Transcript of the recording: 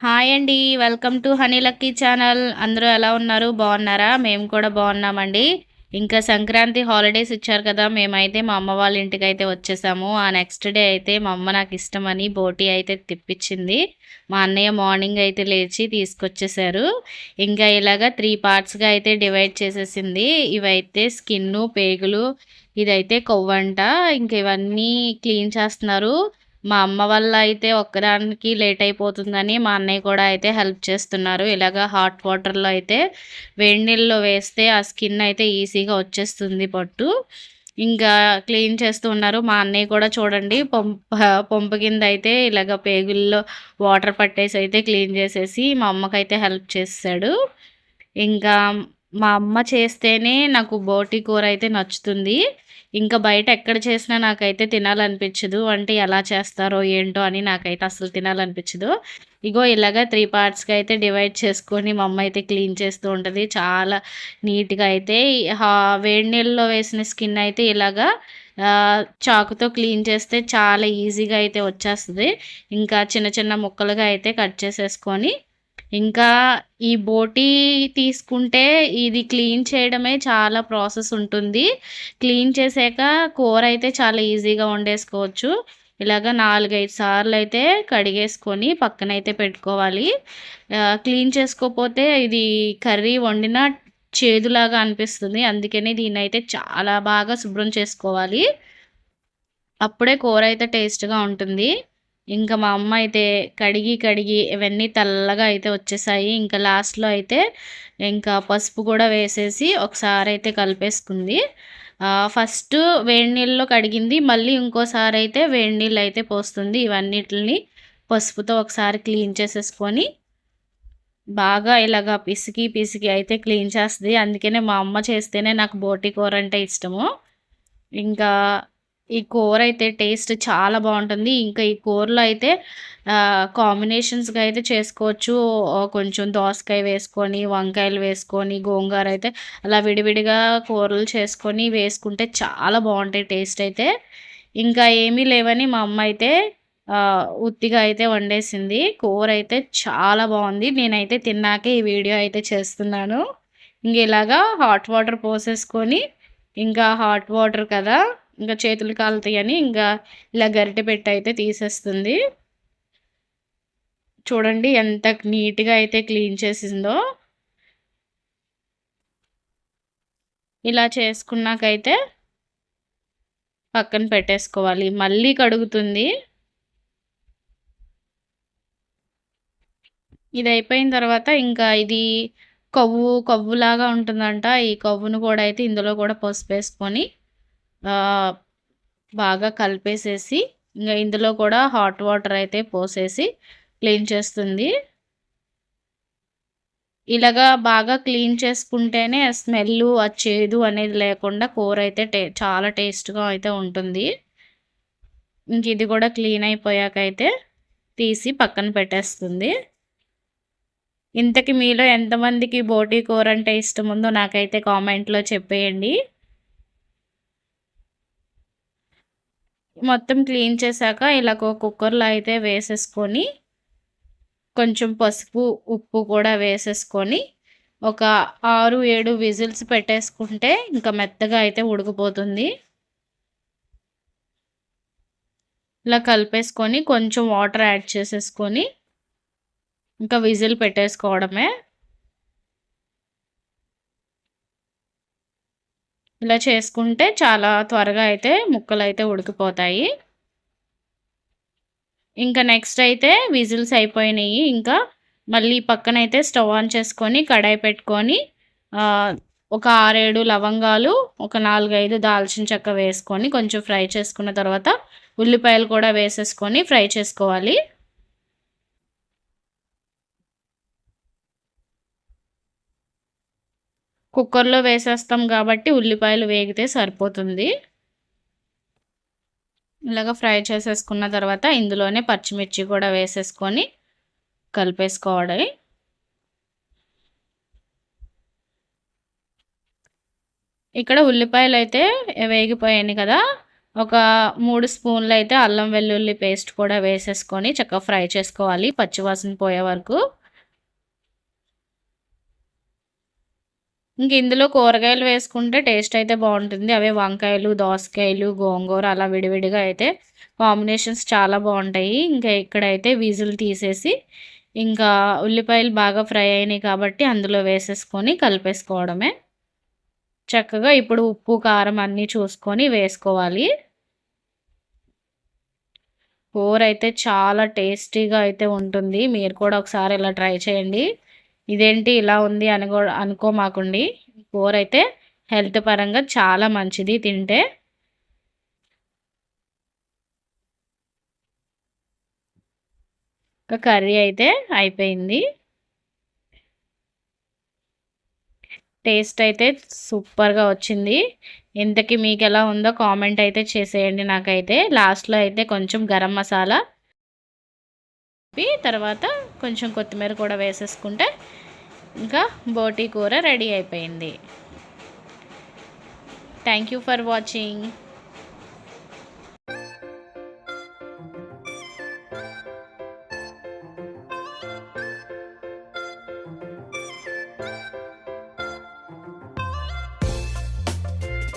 Hi అండి welcome to honey lucky channel. అందరూ ఎలా ఉన్నారు? బాగున్నారా? మేము కూడా బాగున్నామండి. ఇంకా సంక్రాంతి హాలిడేస్ ఇచ్చారు కదా మేమైతే మా అమ్మ వాళ్ళ ఇంటికి అయితే వచ్చేసాము. ఆ నెక్స్ట్ డే అయితే మా అమ్మ నాకు ఇష్టమని బోటీ అయితే తిప్పించింది. మా అన్నయ్య మార్నింగ్ అయితే లేచి తీసుకొచ్చేసారు. ఇంకా ఇలాగా త్రీ పార్ట్స్గా అయితే డివైడ్ చేసేసింది. ఇవైతే స్కిన్ పేగులు ఇదైతే కొవ్వంట ఇంక ఇవన్నీ క్లీన్ చేస్తున్నారు. మా అమ్మ వల్ల అయితే ఒక్కదానికి లేట్ అయిపోతుందని మా అన్నయ్య కూడా అయితే హెల్ప్ చేస్తున్నారు. ఇలాగ హాట్ వాటర్లో అయితే వేడి నీళ్ళలో వేస్తే ఆ స్కిన్ అయితే ఈజీగా వచ్చేస్తుంది పట్టు. ఇంకా క్లీన్ చేస్తూ ఉన్నారు. మా అన్నయ్య కూడా చూడండి పంప పంపు కింద అయితే ఇలాగ పేగుల్లో వాటర్ పట్టేసి అయితే క్లీన్ చేసేసి మా అమ్మకైతే హెల్ప్ చేస్తాడు. ఇంకా మా అమ్మ చేస్తేనే నాకు బోటి కూర అయితే నచ్చుతుంది. ఇంకా బయట ఎక్కడ చేసినా నాకైతే తినాలనిపించదు. అంటే ఎలా చేస్తారో ఏంటో అని నాకైతే అసలు తినాలనిపించదు. ఇగో ఇలాగ త్రీ పార్ట్స్గా అయితే డివైడ్ చేసుకొని మా అమ్మ అయితే క్లీన్ చేస్తూ ఉంటుంది. చాలా నీట్గా అయితే వేడి నీళ్ళలో వేసిన స్కిన్ అయితే ఇలాగా చాకుతో క్లీన్ చేస్తే చాలా ఈజీగా అయితే వచ్చేస్తుంది. ఇంకా చిన్న చిన్న ముక్కలుగా అయితే కట్ చేసేసుకొని ఇంకా ఈ బోటీ తీసుకుంటే ఇది క్లీన్ చేయడమే చాలా ప్రాసెస్ ఉంటుంది. క్లీన్ చేసాక కూర అయితే చాలా ఈజీగా వండేసుకోవచ్చు. ఇలాగ నాలుగైదు సార్లు అయితే కడిగేసుకొని పక్కన అయితే పెట్టుకోవాలి క్లీన్ చేసుకోకపోతే ఇది కర్రీ వండిన చేదులాగా అనిపిస్తుంది. అందుకని దీన్ని అయితే చాలా బాగా శుభ్రం చేసుకోవాలి. అప్పుడే కూర అయితే టేస్ట్గా ఉంటుంది. ఇంకా మా అమ్మ అయితే కడిగి కడిగి ఇవన్నీ తెల్లగా అయితే వచ్చేసాయి. ఇంకా లాస్ట్లో అయితే ఇంకా పసుపు కూడా వేసేసి ఒకసారి అయితే కలిపేసుకుంది. ఫస్ట్ వేడి నీళ్ళలో కడిగింది. మళ్ళీ ఇంకోసారి అయితే వేడి నీళ్ళు అయితే పోస్తుంది. ఇవన్నిటిని పసుపుతో ఒకసారి క్లీన్ చేసేసుకొని బాగా ఇలాగా పిసికి పిసికి అయితే క్లీన్ చేస్తుంది. అందుకనే మా అమ్మ చేస్తేనే నాకు బోటి కూర అంటే ఇష్టము. ఇంకా ఈ కూర అయితే టేస్ట్ చాలా బాగుంటుంది. ఇంకా ఈ కూరలో అయితే కాంబినేషన్స్గా అయితే చేసుకోవచ్చు. కొంచెం దోసకాయ వేసుకొని వంకాయలు వేసుకొని గోంగూర అయితే అలా విడివిడిగా కూరలు చేసుకొని వేసుకుంటే చాలా బాగుంటాయి టేస్ట్ అయితే. ఇంకా ఏమీ లేవని మా అమ్మ అయితే ఉత్తిగా అయితే వండేసింది. కూర అయితే చాలా బాగుంది. నేనైతే తిన్నాకే ఈ వీడియో అయితే చేస్తున్నాను. ఇంక ఇలాగా హాట్ వాటర్ పోసేసుకొని ఇంకా హాట్ వాటర్ కదా ఇంకా చేతులు కాలుతాయని ఇంకా ఇలా గరిటె పెట్టి అయితే తీసేస్తుంది. చూడండి ఎంత నీట్గా అయితే క్లీన్ చేసిందో. ఇలా చేసుకున్నాకైతే పక్కన పెట్టేసుకోవాలి. మళ్ళీ కడుగుతుంది. ఇది అయిపోయిన తర్వాత ఇంకా ఇది కొవ్వు కొవ్వులాగా ఉంటుందంట. ఈ కొవ్వును కూడా అయితే ఇందులో కూడా పసుపు వేసుకొని బాగా కలిపేసేసి ఇంకా ఇందులో కూడా హాట్ వాటర్ అయితే పోసేసి క్లీన్ చేస్తుంది. ఇలాగా బాగా క్లీన్ చేసుకుంటేనే స్మెల్ ఆ చేదు అనేది లేకుండా కూర అయితే టే చాలా టేస్ట్గా అయితే ఉంటుంది. ఇంక ఇది కూడా క్లీన్ అయిపోయాకైతే తీసి పక్కన పెట్టేస్తుంది. ఇంతకి మీలో ఎంతమందికి బోటీ కూర అంటే ఇష్టం ఉందో నాకైతే కామెంట్లో చెప్పేయండి. మొత్తం క్లీన్ చేశాక ఇలాగ కుక్కర్లో అయితే వేసేసుకొని కొంచెం పసుపు ఉప్పు కూడా వేసేసుకొని ఒక ఆరు ఏడు విజిల్స్ పెట్టేసుకుంటే ఇంకా మెత్తగా అయితే ఉడికిపోతుంది. ఇలా కలిపేసుకొని కొంచెం వాటర్ యాడ్ చేసేసుకొని ఇంకా విజిల్ పెట్టేసుకోవడమే. ఇలా చేసుకుంటే చాలా త్వరగా అయితే ముక్కలు అయితే ఉడికిపోతాయి. ఇంకా నెక్స్ట్ అయితే విజిల్స్ అయిపోయినాయి. ఇంకా మళ్ళీ పక్కన అయితే స్టవ్ ఆన్ చేసుకొని కడాయి పెట్టుకొని ఒక ఆరేడు లవంగాలు ఒక నాలుగైదు దాల్చిన చెక్క వేసుకొని కొంచెం ఫ్రై చేసుకున్న తర్వాత ఉల్లిపాయలు కూడా వేసేసుకొని ఫ్రై చేసుకోవాలి. కుక్కర్లో వేసేస్తాం కాబట్టి ఉల్లిపాయలు వేగితే సరిపోతుంది. ఇలాగ ఫ్రై చేసేసుకున్న తర్వాత ఇందులోనే పచ్చిమిర్చి కూడా వేసేసుకొని కలిపేసుకోవడం ఇక్కడ ఉల్లిపాయలు అయితే వేగిపోయాయి కదా ఒక మూడు స్పూన్లు అయితే అల్లం వెల్లుల్లి పేస్ట్ కూడా వేసేసుకొని చక్కగా ఫ్రై చేసుకోవాలి పచ్చివాసన పోయే వరకు. ఇంక ఇందులో కూరగాయలు వేసుకుంటే టేస్ట్ అయితే బాగుంటుంది. అవే వంకాయలు దోసకాయలు గోంగూర అలా విడివిడిగా అయితే కాంబినేషన్స్ చాలా బాగుంటాయి. ఇంకా ఇక్కడైతే వీజులు తీసేసి ఇంకా ఉల్లిపాయలు బాగా ఫ్రై అయినాయి కాబట్టి అందులో వేసేసుకొని కలిపేసుకోవడమే. చక్కగా ఇప్పుడు ఉప్పు కారం అన్నీ చూసుకొని వేసుకోవాలి. కూర అయితే చాలా టేస్టీగా అయితే ఉంటుంది. మీరు కూడా ఒకసారి ఇలా ట్రై చేయండి. ఇదేంటి ఇలా ఉంది అనుకో కూడా అనుకోమాకండి. కూర అయితే హెల్త్ పరంగా చాలా మంచిది తింటే. ఒక కర్రీ అయితే అయిపోయింది. టేస్ట్ అయితే సూపర్గా వచ్చింది. ఇంతకీ మీకు ఎలా ఉందో కామెంట్ అయితే చేసేయండి నాకైతే. లాస్ట్లో అయితే కొంచెం గరం మసాలా తర్వాత కొంచెం కొత్తిమీర కూడా వేసేసుకుంటే ఇంకా బోటీ కూర రెడీ అయిపోయింది. Thank you for watching